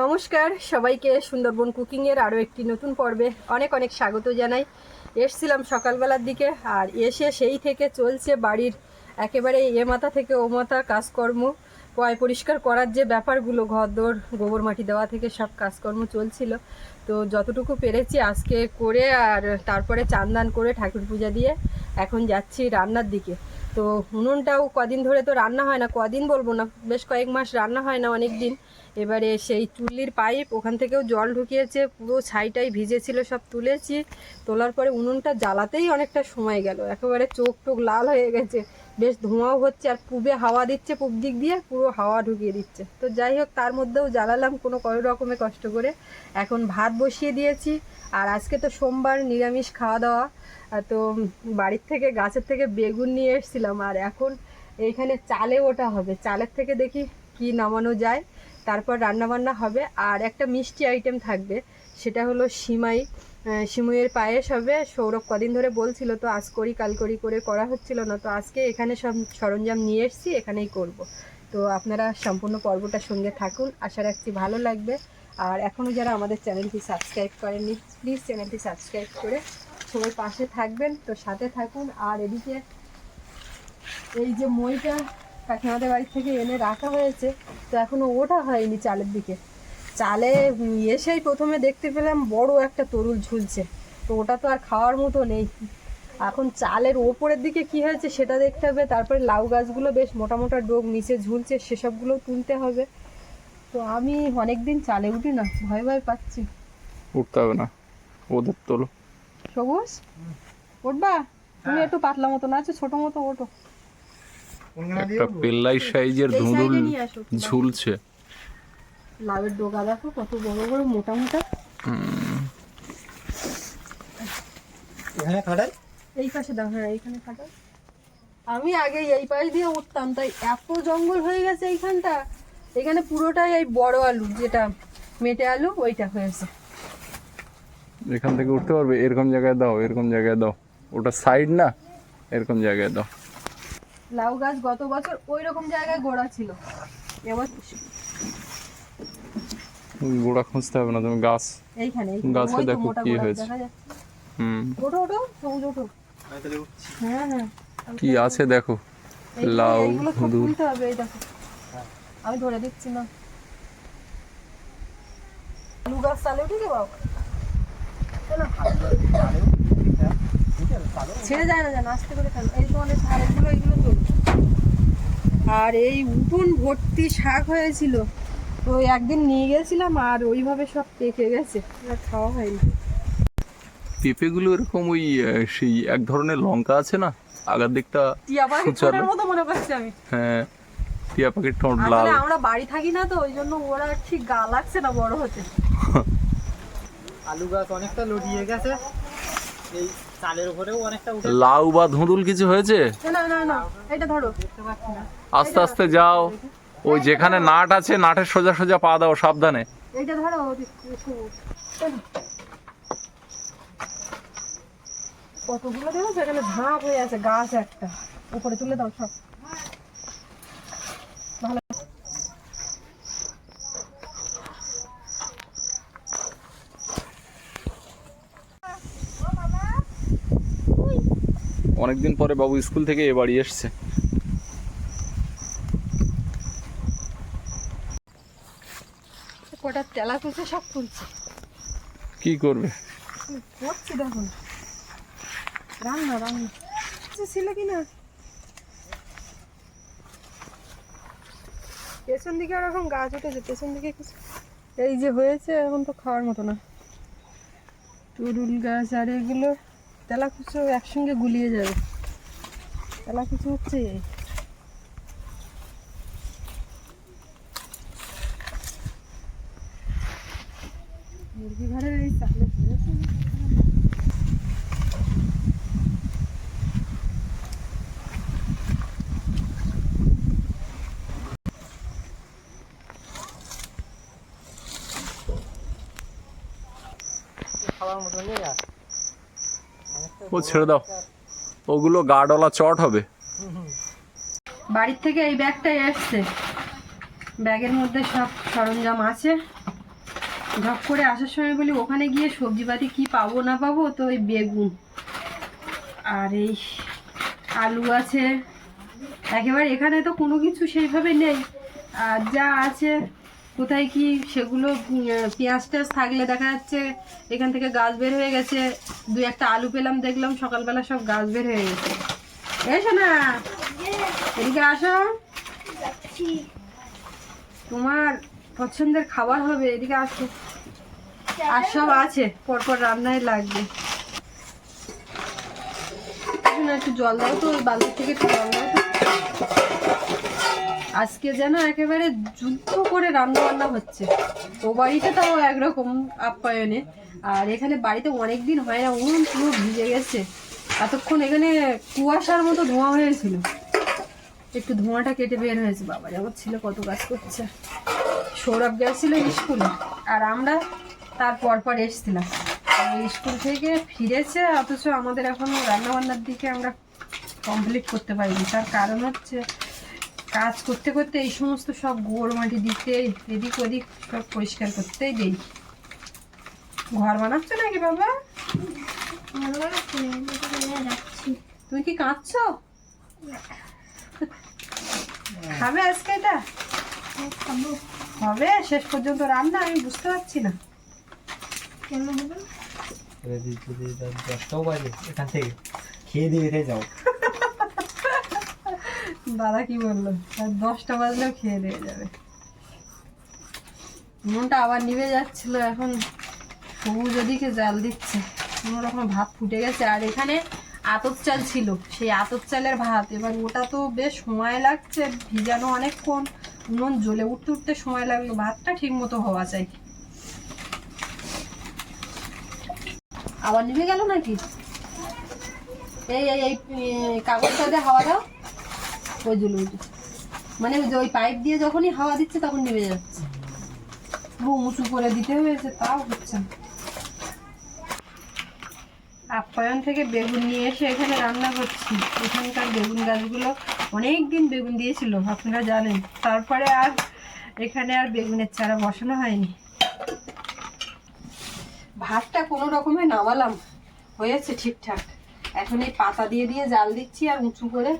নমস্কার, সবাইকে সুন্দরবন কুকিংয়ের আরও একটি নতুন পর্বে অনেক অনেক স্বাগত জানাই। এসছিলাম সকালবেলার দিকে আর এসে সেই থেকে চলছে বাড়ির একেবারে এ মাথা থেকে ও মাথা কাজকর্ম। পয় পরিষ্কার করার যে ব্যাপারগুলো, ঘরদোর, গোবর মাটি দেওয়া থেকে সব কাজকর্ম চলছিল। তো যতটুকু পেরেছি আজকে করে আর তারপরে চান্দান করে ঠাকুর পূজা দিয়ে এখন যাচ্ছি রান্নার দিকে। তো উনুনটাও কদিন ধরে তো রান্না হয় না, কদিন বলব না, বেশ কয়েক মাস রান্না হয় না অনেক দিন এবারে সেই চুল্লির পাইপ, ওখান থেকেও জল ঢুকিয়েছে, পুরো ছাইটাই ভিজেছিল সব তুলেছি। তোলার পরে উনুনটা জ্বালাতেই অনেকটা সময় গেল, একেবারে চোখ টোক লাল হয়ে গেছে। বেশ ধোঁয়াও হচ্ছে, আর পুবে হাওয়া দিচ্ছে পুব দিক দিয়ে, পুরো হাওয়া ঢুকিয়ে দিচ্ছে। তো যাই হোক, তার মধ্যেও জ্বালালাম কোনো কোনো রকমে কষ্ট করে। এখন ভাত বসিয়ে দিয়েছি, আর আজকে তো সোমবার নিরামিষ খাওয়া দাওয়া। তো বাড়ির থেকে, গাছের থেকে বেগুন নিয়ে এসেছিলাম, আর এখন এইখানে চালে ওটা হবে। চালের থেকে দেখি কি নামানো যায়। তারপর রান্নাবান্না হবে, আর একটা মিষ্টি আইটেম থাকবে, সেটা হলো সিমাই। সিমুইয়ের পায়েস হবে, সৌরভ কদিন ধরে বলছিল, তো আজ করি, কাল করি, করে করা হচ্ছিল না, তো আজকে এখানে সব সরঞ্জাম নিয়ে এসেছি, এখানেই করব। তো আপনারা সম্পূর্ণ পর্বটার সঙ্গে থাকুন, আশা রাখছি ভালো লাগবে। আর এখনও যারা আমাদের চ্যানেলটি সাবস্ক্রাইব করেননি প্লিজ চ্যানেলটি সাবস্ক্রাইব করে সবাই পাশে থাকবেন। তো সাথে থাকুন, আর এদিকে এই যে মইটা কাকিমাদের বাড়ি থেকে এনে রাখা হয়েছে। তো এখনও ওটা হয়নি চালের দিকে। চালে এসেই প্রথমে দেখতে পেলাম বড় একটা তরুল ঝুলছে। তো ওটা তো আর খাওয়ার মতো নেই। এখন চালের ওপরের দিকে কি হয়েছে সেটা দেখতে হবে। তারপরে লাউ গাছগুলো বেশ মোটা মোটা ডোক নিচে ঝুলছে সেসবগুলো তুলতে হবে। তো আমি অনেকদিন চালে উঠি না ভয় ভয় পাচ্ছি। উঠতে হবে না। ওদের তোলো। সবুজ? উঠবা? তুমি একটু পাতলা মতো না আছো ছোট মতো ওঠো। একটা পেল্লাই সাইজের ধুঁদুল ঝুলছে। লাউয়ের ডোকা দেখো কত বড় বড় মোটা মোটা। এখানে খাটাই এই পাশে দাও হ্যাঁ এইখানে কাটো আমি আগে এই পাশ দিয়ে উঠতাম তাই এত জঙ্গল হয়ে গেছে এইখানটা। এখানে পুরোটাই এই বড় আলু যেটা মেটে আলু ওইটা হয়েছে এখান থেকে উঠতে পারবে? এরকম জায়গায় দাও এরকম জায়গায় দাও। ওটা সাইড না? এরকম জায়গায় দাও। লাউ গাছ গত বছর ওই রকম জায়গায় গোড়া ছিল। এবার গোড়া খুঁজতে হবে না তুমি গাছ এইখানে। গাছে দেখো কি হয়েছে। হুম। ওঠো ওঠো সবুজ ওঠো। হ্যাঁ হ্যাঁ। কি আছে দেখো? লাউ, তুলতে হবে এই দেখো। আমি ধরে দিচ্ছি না। আলু গাছ চালে উঠে বাবা? ছেড়ে যায় না যেন আস্তে করে ফেলো। এই তো অনেক ধারেগুলো এইগুলো তো। আর এই উঠোন ভর্তি শাক হয়েছিল। তো একদিন নিয়ে গেছিলাম আর ওইভাবে সব পেকে গেছে। খাওয়া হয়নি। পেঁপেগুলো এরকম ওই সেই এক ধরনের লঙ্কা আছে না? আগের দিকটা টিয়া পাখির সুচালো। মতো মনে করছি আমি। হ্যাঁ টিয়া পাখির ঠোঁট লাল। আমরা বাড়ি থাকি না তো ওই জন্য ওরা ঠিক গা লাগছে না বড় হতে। আলু গাছ অনেকটা লড়িয়ে গেছে। এই চালের উপরেও অনেকটা উঠে লাউ বা ধুঁদুল কিছু হয়েছে? না না না এটা ধরো। দেখতে পাচ্ছি না আস্তে আস্তে যাও। ওই যেখানে নাট আছে নাটের সোজা সোজা পা দাও সাবধানে। এইটা ধরো কতগুলো দেখো সেখানে ঝাঁপ হয়ে আছে গাছ একটা। উপরে তুলে দাও সব। অনেকদিন পরে বাবু স্কুল থেকে এ বাড়ি এসছে। কটা তেলা কুচে সব তুলছে। কি করবে? করছি দেখুন। রান্না রান্না। ছিল কি না পেছন দিকে ওরকম গাছ উঠেছে পেছন দিকে কিছু এই যে হয়েছে এখন তো খাওয়ার মতো না। তুরুল গাছ আর এগুলো তেলা কুচো একসঙ্গে গুলিয়ে যাবে। তেলা কুচো হচ্ছে এই। মুরগি ঘরের এই চালে হয়েছে খাওয়ার মতো নেই আর ও ছেড়ে দাও। ওগুলো গাডওয়ালা চট হবে। বাড়ির থেকে এই ব্যাগটাই এসছে। ব্যাগের মধ্যে সব সরঞ্জাম আছে। ঝপ করে আসার সময় বলি, ওখানে গিয়ে সবজিপাতি কি পাবো না পাবো? তো ওই বেগুন আর এই আলু আছে। একেবারে এখানে তো কোনো কিছু সেইভাবে নেই। আর যা আছে কোথায় কি সেগুলো পেঁয়াজ টেয়াজ থাকলে দেখা যাচ্ছে এখান থেকে গাছ বের হয়ে গেছে। দু একটা আলু পেলাম দেখলাম সকালবেলা সব গাছ বের হয়ে গেছে। এসো না এদিকে আসো। তোমার পছন্দের খাবার হবে এদিকে আসো। আর সব আছে পরপর রান্নায় লাগবে। একটু জল দাও তো ওই বালতি থেকে একটু জল দাও তো। আজকে যেন একেবারে যুদ্ধ করে রান্না বান্না হচ্ছে। ও বাড়িতে তাও একরকম আপ্যায়নে। আর এখানে বাড়িতে অনেক দিন হয় না, উনুন পুরো ভিজে গেছে। এতক্ষণ এখানে কুয়াশার মতো ধোঁয়া হয়েছিল। একটু ধোঁয়াটা কেটে বের হয়েছে। বাবা আমার ছিল কত কাজ করছে। সৌরভ গেছিল স্কুলে, আর আমরা তার পর পর এসছিলাম স্কুল থেকে ফিরেছে, অথচ আমাদের এখনও রান্নাবান্নার দিকে আমরা কমপ্লিট করতে পারিনি। তার কারণ হচ্ছে কাজ করতে করতে এই সমস্ত সব গোড় মাটি দিতে এদিক ওদিক সব পরিষ্কার করতেই দেই। ঘর বানাচ্ছ নাকি বাবা? তুমি কি কাঁদছো? খাবে আজকে এটা? হবে শেষ পর্যন্ত রান্না আমি বুঝতে পারছি না। যদি যদি দশটাও বাজে এখান থেকে। খেয়ে দিয়ে যাও। দাদা কি বলল? দশটা বাজলেও খেয়ে দিয়ে যাবে। মনটা আবার নিভে যাচ্ছিল, এখন সবুজ ওদিকে জাল দিচ্ছে। কোনো রকম ভাত ফুটে গেছে। আর এখানে আতপ চাল ছিল, সেই আতপ চালের ভাত। এবার ওটা তো বেশ সময় লাগছে, ভিজানো অনেকক্ষণ। উনুন জ্বলে উঠতে উঠতে সময় লাগল, ভাতটা ঠিক মতো হওয়া চাই। আবার নিভে গেল নাকি? এই এই কাগজটা দিয়ে হাওয়া দাও। ওই জন্য মানে ওই যে ওই পাইপ দিয়ে যখনই হাওয়া দিচ্ছে তখন নেমে যাচ্ছে। রুম উঁচু করে দিতে হয়েছে, তাও হচ্ছে আপ্যায়ন থেকে বেগুন নিয়ে এসে এখানে রান্না করছি। এখানকার বেগুন গাছগুলো অনেক দিন বেগুন দিয়েছিল, আপনারা জানেন। তারপরে আর এখানে আর বেগুনের চারা বসানো হয়নি। ভাতটা কোনো রকমে নামালাম, হয়েছে ঠিকঠাক। এখন এই পাতা দিয়ে দিয়ে জাল দিচ্ছি আর উঁচু করে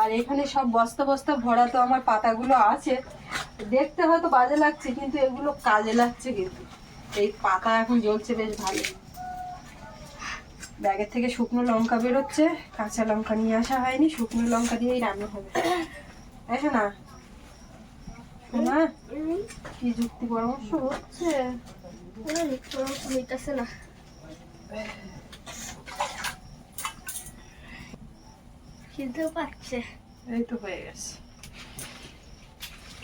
আর এখানে সব বস্তা বস্তা ভরা তো আমার পাতাগুলো আছে। দেখতে হয়তো বাজে লাগছে, কিন্তু এগুলো কাজে লাগছে কিন্তু। এই পাতা এখন জ্বলছে বেশ ভালো ব্যাগের থেকে শুকনো লঙ্কা বেরোচ্ছে, কাঁচা লঙ্কা নিয়ে আসা হয়নি, শুকনো লঙ্কা দিয়েই রান্না হবে। এসো না কি যুক্তি পরামর্শ হচ্ছে? হইতাছে না। খিদেও পাচ্ছে। এই তো হয়ে গেছে।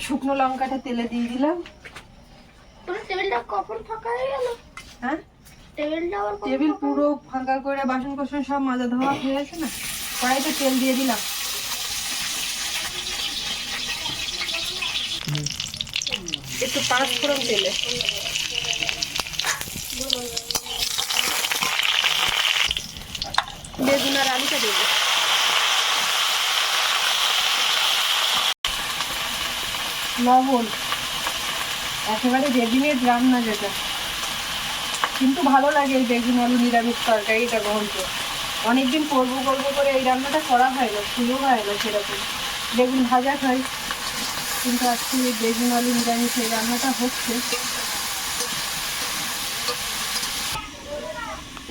শুকনো লঙ্কাটা তেলে দিয়ে দিলাম। টেবিলটা কখন ফাঁকা হয়ে গেল? হ্যাঁ? টেবিল পুরো ফাঁকা করে বাসন কোসন সব মাজা ধোয়া হয়ে গেছে না? কড়াইতে তেল দিয়ে দিলাম। একটু পাঁচ ফোড়ন তেলে। বেগুন আর আলুটা দেবো লবণ একেবারে রেডিমেড রান্না যেটা। কিন্তু ভালো লাগে এই বেগুন আলু নিরামিষ তরকারিটা গ্রহণ করে। অনেকদিন করব করব করে এই রান্নাটা করা হয় না, শুরু হয় না সেরকম। বেগুন ভাজা খাই কিন্তু আজকে বেগুন আলু নিরামিষ এই রান্নাটা হচ্ছে।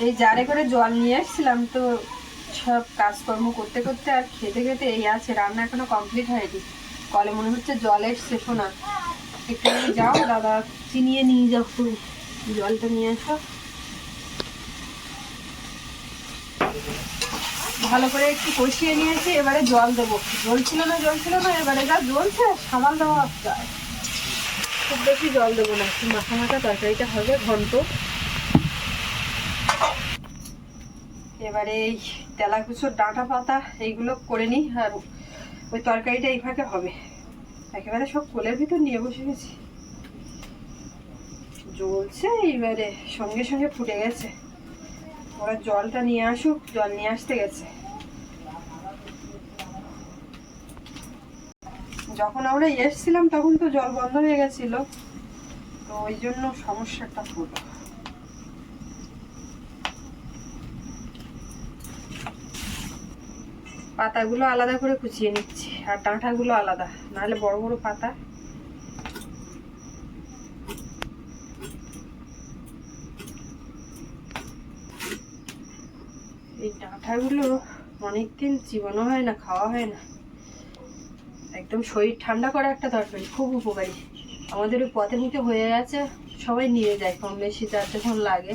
এই জারে করে জল নিয়ে এসেছিলাম তো সব কাজকর্ম করতে করতে আর খেতে খেতে এই আছে, রান্না এখনও কমপ্লিট হয়নি। কলে, মনে হচ্ছে জল এসছে শোনা একটু যাও, দাদা চিনিয়ে নিয়ে যাও জলটা নিয়ে আসো। ভালো করে একটু কষিয়ে নিয়েছি, এবারে জল দেবো। জল ছিল না, জল ছিল না, এবারে যা জ্বলছে সামাল দেওয়া যায় খুব বেশি জল দেবো না, একটু মাথা মাথা তরকারিটা হবে, ঘন্ট। এবারে এই তেলাকুচোর ডাঁটা পাতা, এইগুলো করে নিই, আর ওই তরকারিটা এই ফাঁকে হবে। একেবারে সব কোলের ভিতর নিয়ে বসে গেছি। জ্বলছে এইবারে, সঙ্গে সঙ্গে ফুটে গেছে। ওরা জলটা নিয়ে আসুক, জল নিয়ে আসতে গেছে। যখন আমরা এসছিলাম তখন তো জল বন্ধ হয়ে গেছিল। তো তো ওই জন্য সমস্যাটা হলো। পাতাগুলো আলাদা করে কুচিয়ে নিচ্ছি, আর ডাঁটাগুলো আলাদা, নাহলে বড় বড় পাতা। এই ডাঁটাগুলো অনেকদিন জীবনও হয় না, খাওয়া হয় না। একদম শরীর ঠান্ডা করা একটা তরকারি, খুব উপকারী। আমাদের ওই পথে মুখে হয়ে গেছে, সবাই নিয়ে যায় কম বেশি, যার যখন লাগে।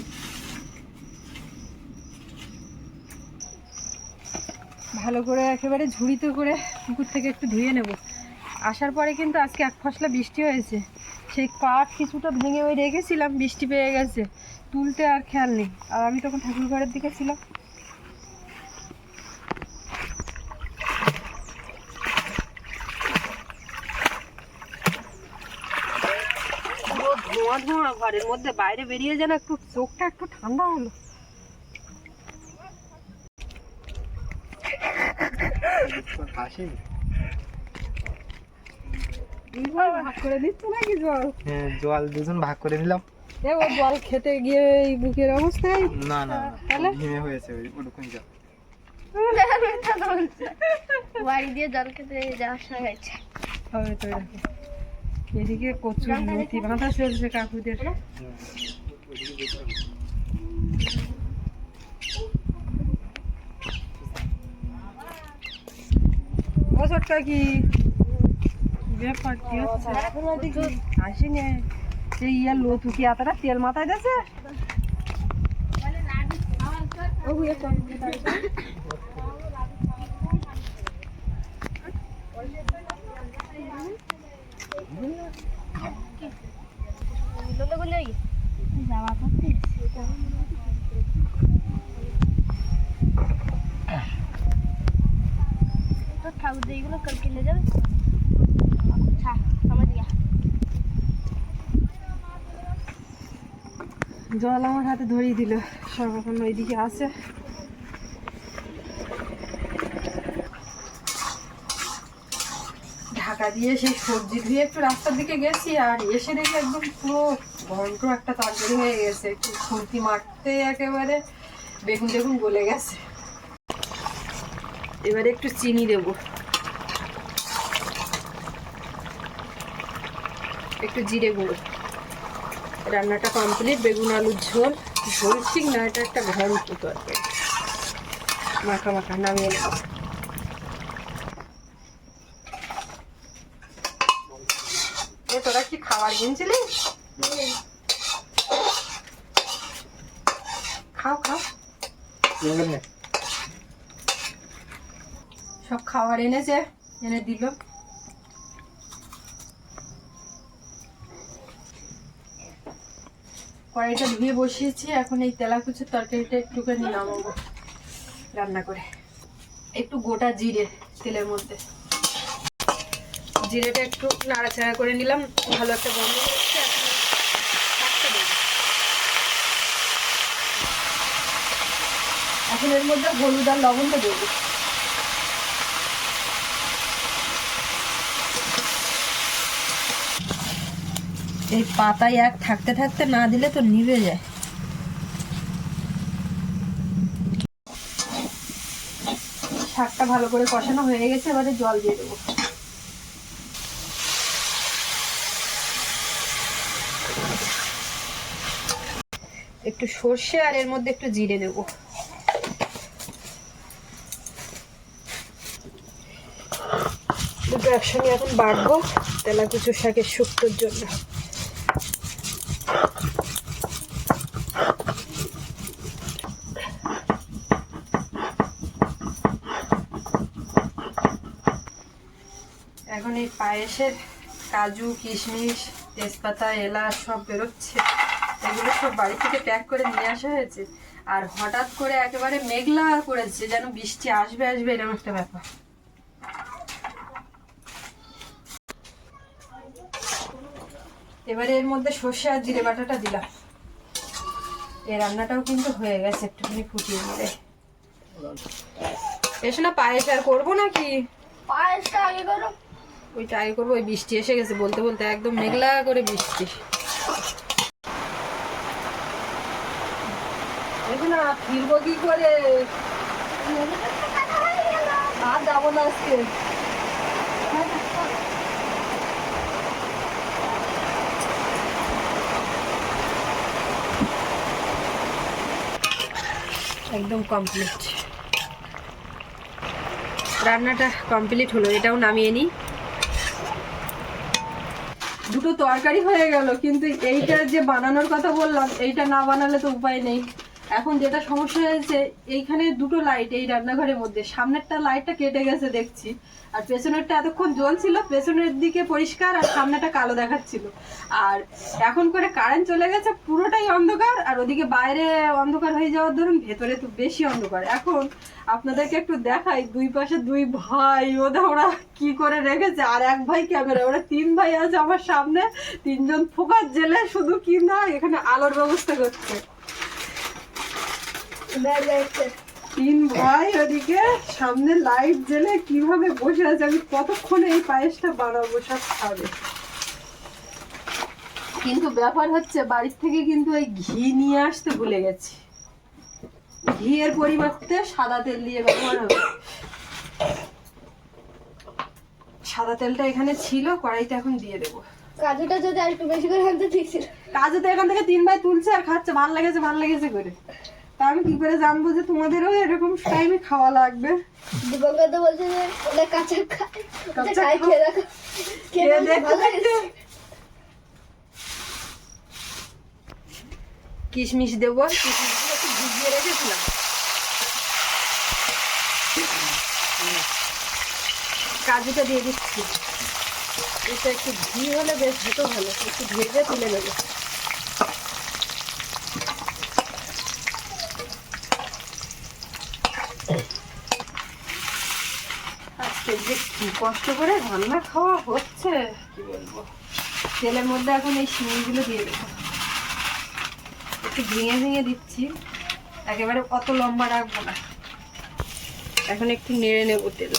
ভালো করে একেবারে ঝুড়িতে করে পুকুর থেকে একটু ধুয়ে নেব। আসার পরে কিন্তু আজকে এক ফসলা বৃষ্টি হয়েছে। সেই কাঠ কিছুটা ভেঙে ওই রেখেছিলাম, বৃষ্টি পেয়ে গেছে। তুলতে আর খেয়াল নেই। আর আমি তখন ঠাকুর ঘরের দিকে ছিলাম। ধোঁয়া ধোঁয়া ঘরের মধ্যে, বাইরে বেরিয়ে যেন একটু চোখটা একটু ঠান্ডা হলো। আসেনি। ভাগ করে দিচ্ছে নাকি জল? হ্যাঁ জল দুজন ভাগ করে এ ও জল খেতে গিয়ে এই বুকের অবস্থায়? না না তাহলে? ভেঙে হয়েছে ওরকম জল। বাড়ি দিয়ে জল খেতে যাওয়ার সময় হয়েছে। হবে তো এদিকে কচুর লতি বাঁধা চলছে কাকুদের। ছোটকা কি? ব্যাপার কি হচ্ছে? আসিনি। এই ইয়ার লতু কি এতটা তেল মাথায় দিয়েছে যাওয়া করতে তো ঠাকুর এইগুলো কাল কিনে যাবে জল আমার হাতে ধরিয়ে দিল। সর্বক্ষণ ওইদিকে আছে। ঢাকা দিয়ে সেই সবজি ধুয়ে একটু রাস্তার দিকে গেছি, আর এসে দেখি একদম পুরো ঘন্ট একটা তাড়াতাড়ি হয়ে গেছে। একটু খুঁতি মারতে একেবারে বেগুন বেগুন গলে গেছে। এবারে একটু চিনি দেবো। একটু জিরে গুঁড়ো। রান্নাটা কমপ্লিট বেগুন আলুর ঝোল ঝোল ঠিক না এটা একটা ঘন্ট তরকারি। মাখা মাখা নামিয়ে নেব। তোরা কি খাবার কিনছিলি? খাও খাও। সব খাবার এনেছে এনে দিল। কড়াইটা ধুয়ে বসিয়েছি, এখন এই তেলাকুচুর তরকারিটা একটুখানি নামাবো রান্না করে। একটু গোটা জিরে তেলের মধ্যে। জিরেটা একটু নাড়াচাড়া করে নিলাম, ভালো একটা গন্ধ হচ্ছে এখন এর মধ্যে হলুদ আর লবণটা দেবো। এই পাতায় এক থাকতে থাকতে না দিলে তো নিভে যায়। শাকটা ভালো করে কষানো হয়ে গেছে, এবারে জল দিয়ে দেবো। একটু সর্ষে আর এর মধ্যে একটু জিরে দেবো। দুটো একসঙ্গে এখন বাড়বো তেলা তেলাকুচু শাকের শুক্তোর জন্য। এখন এই পায়েসের কাজু, কিশমিশ, তেজপাতা, এলাচ সব বেরোচ্ছে। এগুলো সব বাড়ি থেকে প্যাক করে নিয়ে আসা হয়েছে। আর হঠাৎ করে একেবারে মেঘলা করেছে, যেন বৃষ্টি আসবে আসবে, এরকম একটা ব্যাপার। এবারে এর মধ্যে সর্ষে আর জিরে বাটাটা দিলাম। এই রান্নাটাও কিন্তু হয়ে গেছে একটুখানি ফুটিয়ে দিলে এসো না পায়েস আর করব নাকি? পায়েসটা আগে করো। ওইটা আগে করব ওই বৃষ্টি এসে গেছে বলতে বলতে একদম মেঘলা করে বৃষ্টি। দেখো না ফিরবো কি করে? আর যাব না আজকে। একদম কমপ্লিট রান্নাটা কমপ্লিট হলো, এটাও নামিয়ে নিই। দুটো তরকারি হয়ে গেল, কিন্তু এইটা যে বানানোর কথা বললাম, এইটা না বানালে তো উপায় নেই। এখন যেটা সমস্যা হয়েছে, এইখানে দুটো লাইট এই রান্নাঘরের মধ্যে, সামনেরটা লাইটটা কেটে গেছে দেখছি। আর পেছনেরটা এতক্ষণ জ্বলছিল, পেছনের দিকে পরিষ্কার আর সামনেটা কালো দেখাচ্ছিল। আর এখন করে কারেন্ট চলে গেছে, পুরোটাই অন্ধকার, আর ওদিকে বাইরে অন্ধকার হয়ে যাওয়ার ধরুন ভেতরে তো বেশি অন্ধকার। এখন আপনাদেরকে একটু দেখাই, দুই পাশে দুই ভাই, ওদের ওরা কি করে রেখেছে? আর এক ভাই ক্যামেরা ওরা তিন ভাই আছে আমার সামনে, তিনজন ফোকাস জেলে শুধু কি না, এখানে আলোর ব্যবস্থা করছে। তিন ভাই ওদিকে সামনে লাইট জ্বেলে কীভাবে বসে আছে? আমি কতক্ষণে এই পায়েসটা বানাবো সব খাবে। কিন্তু ব্যাপার হচ্ছে বাড়ির থেকে কিন্তু ওই ঘি নিয়ে আসতে ভুলে গেছি। ঘি এর পরিবর্তে সাদা তেল দিয়ে ব্যবহার হবে। সাদা তেলটা এখানে ছিল কড়াইতে এখন দিয়ে দেবো। কাজুটা যদি আর একটু বেশি করে আনতে ঠিক ছিল কাজে তো এখান থেকে তিন ভাই তুলছে আর খাচ্ছে ভালো লেগেছে ভালো লেগেছে করে। তা আমি কি করে জানব যে তোমাদেরও এরকম টাইমে খাওয়া লাগবে? দীপঙ্কর তো বলছে যে ওটা কাঁচা খায় খাই খেয়ে দেখো। খেয়ে। কিশমিশ দেবো একটু ভিজিয়ে রেখেছিলাম। কাজুটা দিয়ে দিচ্ছি। এটা একটু ঘি হলে বেশ ভালো। একটু ভেজে তুলে নেব আজকে যে কি কষ্ট করে রান্না খাওয়া হচ্ছে। কি বলব? তেলের মধ্যে এখন এই শিঙিগুলো দিয়ে দেবো। একটু ভেঙে ভেঙে দিচ্ছি। একেবারে অত লম্বা রাখব না। এখন একটু নেড়ে নেব তেল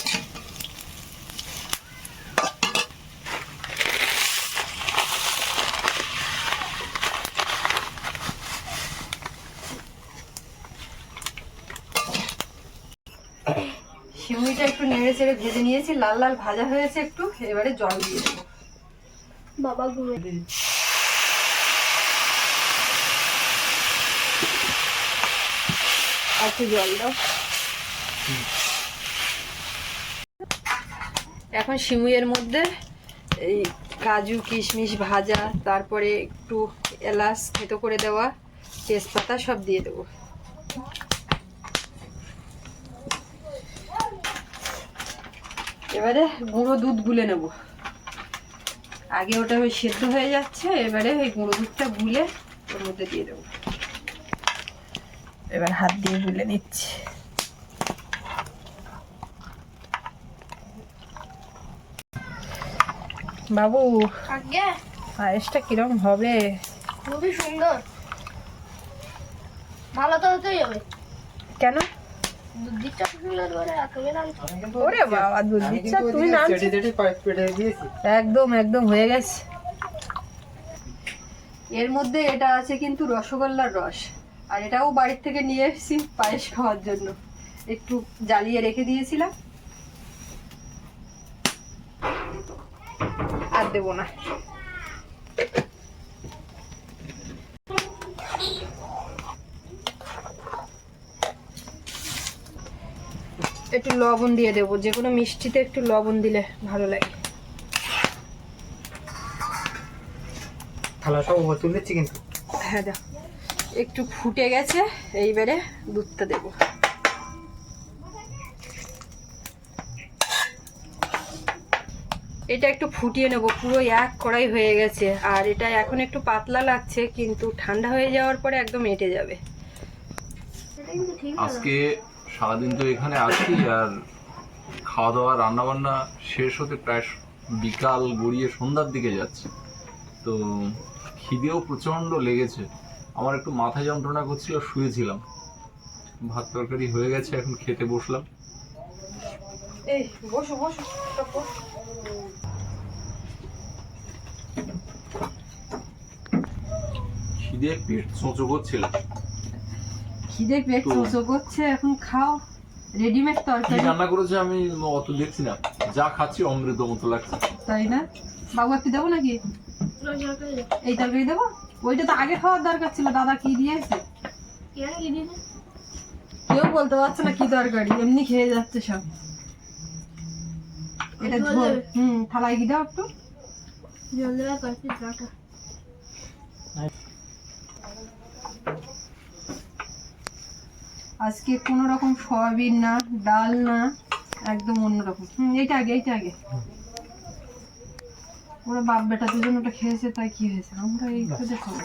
শিমুইটা একটু নেড়ে চেড়ে ভেজে নিয়েছি লাল লাল ভাজা হয়েছে একটু এবারে জল দিয়ে দেবো। বাবা ঘুরে আর একটু জল দাও। এখন সিমুইয়ের মধ্যে এই কাজু কিশমিশ ভাজা তারপরে একটু এলাচ থেতো করে দেওয়া তেজপাতা সব দিয়ে দেবো। এবারে গুঁড়ো দুধ গুলে নেব। আগে ওটা ওই সেদ্ধ হয়ে যাচ্ছে এবারে ওই গুঁড়ো দুধটা গুলে ওর মধ্যে দিয়ে দেবো। এবার হাত দিয়ে গুলে নিচ্ছি। বাবু পায়েসটা কিরম হবে? খুবই সুন্দর। ভালো তো হতেই হবে। কেন? দুধটা ওরে বাবা দুধ দিচ্ছ? তুমি ওদিকে নামছো? চেটে চেটে পায়ে পেটে দিয়েছি। একদম একদম হয়ে গেছে। এর মধ্যে এটা আছে কিন্তু রসগোল্লার রস। আর এটাও বাড়ির থেকে নিয়ে এসেছি পায়েস খাওয়ার জন্য। একটু জ্বালিয়ে রেখে দিয়েছিলাম। আর দেবো না। একটু লবণ দিয়ে দেবো। যে কোনো মিষ্টিতে একটু লবণ দিলে ভালো লাগে। থালা সব উপর তুলে দিচ্ছি কিন্তু। হ্যাঁ দাও। একটু ফুটে গেছে এইবারে দুধটা দেব। এটা একটু ফুটিয়ে নেব পুরো এক কড়াই হয়ে গেছে। আর এটা এখন একটু পাতলা লাগছে কিন্তু ঠান্ডা হয়ে যাওয়ার পরে একদম এঁটে যাবে। সেটা কিন্তু ঠিক আজকে সারাদিন তো এখানে আছি আর খাওয়া দাওয়া রান্না বান্না শেষ হতে প্রায় বিকাল গড়িয়ে সন্ধ্যার দিকে যাচ্ছে। তো খিদেও প্রচণ্ড লেগেছে। আমার একটু মাথা যন্ত্রণা করছিল শুয়েছিলাম। ভাত তরকারি হয়ে গেছে এখন খেতে বসলাম। এই বসো বসো খিদে পেট চোঁচো করছিল। খিদে পেট চোচো করছে এখন খাও। রেডিমেড তরকারি। রান্না করেছে আমি অত দেখছি না। যা খাচ্ছি অমৃত মতো লাগছে। তাই না? বাবু একটু দেবো নাকি। এই তরকারি দেবো? ওইটা তো আগে খাওয়ার দরকার ছিল। দাদা কি দিয়েছে? কেউ বলতে পারছে না কি তরকারি। এমনি খেয়ে যাচ্ছে সব। এটা ঝোল। হুম থালায় কি দাও একটু। জল দেওয়া কয়েকটি আজকে কোনো রকম সয়াবিন না ডাল না একদম অন্যরকম। হুম এইটা আগে এইটা আগে। ওরা বাপ বেটা দুজন ওটা খেয়েছে তাই কি হয়েছে? আমরা এই করে খাব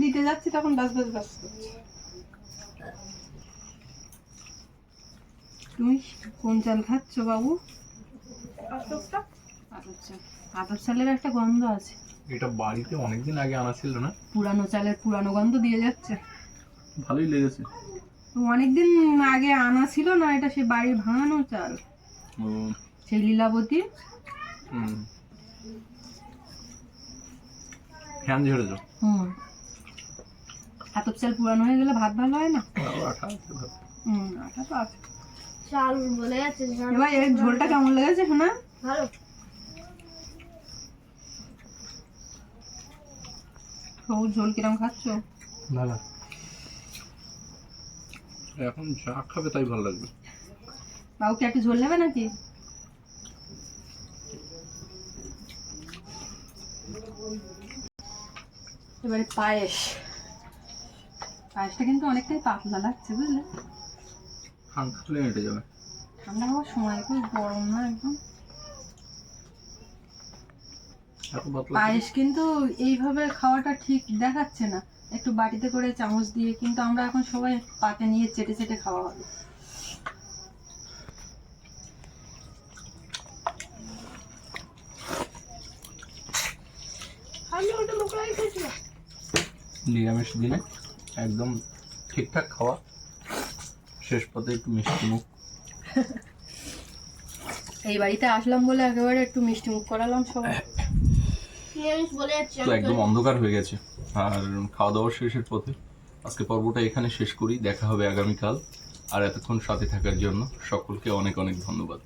দিতে যাচ্ছি তখন বাস বাস বাস করছে। তুমি কোন চাল খাচ্ছ বাবু? আতপ চাল আতপ চালের একটা গন্ধ আছে। এটা বাড়িতে অনেকদিন আগে আনা ছিল না? পুরানো চালের পুরানো গন্ধ দিয়ে যাচ্ছে। ভালোই লেগেছে। অনেকদিন আগে আনা ছিল না এটা সে বাড়ির ভাঙানো চাল। ও, সেই লীলাবতী। হুম। ফ্যান ঝেড়েছ হুম। আতপ চাল পুরানো হয়ে গেলে ভাত ভালো হয় না? আঠা তো আছে। চাল বলে যাচ্ছে এবার এর ঝোলটা কেমন লেগেছে শোনা? ভালো। সবুজ ঝোল কিরম খাচ্ছ? ভালো। এখন যা খাবে তাই ভালো লাগবে। বাবুকে একটু ঝোল নেবে নাকি? এবারে পায়েস। পায়েসটা কিন্তু অনেকটাই পাতলা লাগছে বুঝলে? ঠান্ডা হলে হেঁটে যাবে। ঠান্ডা হওয়ার সময় খুব গরম না একদম? পায়েস কিন্তু এইভাবে খাওয়াটা ঠিক দেখাচ্ছে না। একটু বাটিতে করে চামচ দিয়ে কিন্তু আমরা এখন সবাই পাতে নিয়ে চেটে চেটে খাওয়া হবে। নিরামিষ দিনে একদম ঠিকঠাক খাওয়া। শেষ পথে একটু মিষ্টি মুখ। এই বাড়িতে আসলাম বলে একেবারে একটু মিষ্টি মুখ করালাম সবাই। তো একদম অন্ধকার হয়ে গেছে। আর খাওয়া দাওয়া শেষের পথে আজকে পর্বটা এখানে শেষ করি। দেখা হবে আগামীকাল। আর এতক্ষণ সাথে থাকার জন্য সকলকে অনেক অনেক ধন্যবাদ।